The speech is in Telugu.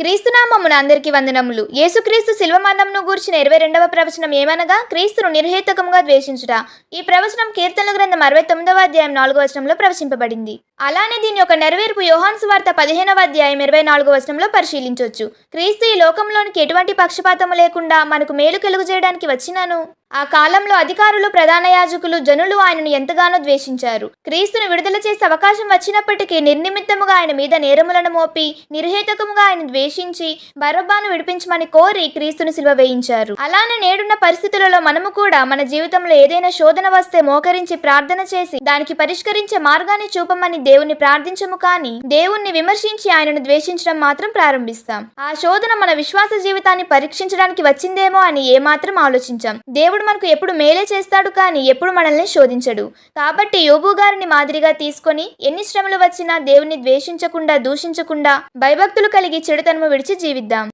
క్రీస్తునామమున అందరికీ వందనములు. యేసుక్రీస్తు శిల్వమరణంను గూర్చిన ఇరవై రెండవ ప్రవచనం ఏమనగా క్రీస్తును నిర్హేతకముగా ద్వేషించుట. ఈ ప్రవచనం కీర్తనల గ్రంథం అరవై తొమ్మిదవ అధ్యాయం నాలుగో వచనంలో ప్రవచింపబడింది. అలానే దీని యొక్క నెరవేర్పు యోహాన్స్ వార్త పదిహేనవ అధ్యాయం ఇరవై నాలుగు వచనంలో పరిశీలించవచ్చు. క్రీస్తు ఈ లోకంలోనికి ఎటువంటి పక్షపాతము లేకుండా మనకు మేలు కలుగు చేయడానికి వచ్చినాను. ఆ కాలంలో అధికారులు ప్రధాన యాజకులు జనులు ఆయనను ఎంతగానో ద్వేషించారు. క్రీస్తును విడుదల చేసే అవకాశం వచ్చినప్పటికీ నిర్నిమిత్తముగా ఆయన మీద నేరములను మోపి నిర్హేతకముగా ఆయన ద్వేషించి బరబ్బాను విడిపించమని కోరి క్రీస్తును సిలువ వేయించారు. అలానే నేడున్న పరిస్థితులలో మనము కూడా మన జీవితంలో ఏదైనా శోధన వస్తే మోకరించి ప్రార్థన చేసి దానికి పరిష్కరించే మార్గాన్ని చూపమని దేవుణ్ణి ప్రార్థించము కానీ దేవుణ్ణి విమర్శించి ఆయనను ద్వేషించడం మాత్రం ప్రారంభిస్తాం. ఆ శోధన మన విశ్వాస జీవితాన్ని పరీక్షించడానికి వచ్చిందేమో అని ఏమాత్రం ఆలోచించాం. దేవుడు మనకు ఎప్పుడు మేలే చేస్తాడు కానీ ఎప్పుడు మనల్ని శోధించడు. కాబట్టి యోబు గారిని మాదిరిగా తీసుకొని ఎన్ని శ్రమలు వచ్చినా దేవుణ్ణి ద్వేషించకుండా దూషించకుండా భయభక్తులు కలిగి చెడుతనము విడిచి జీవిద్దాం.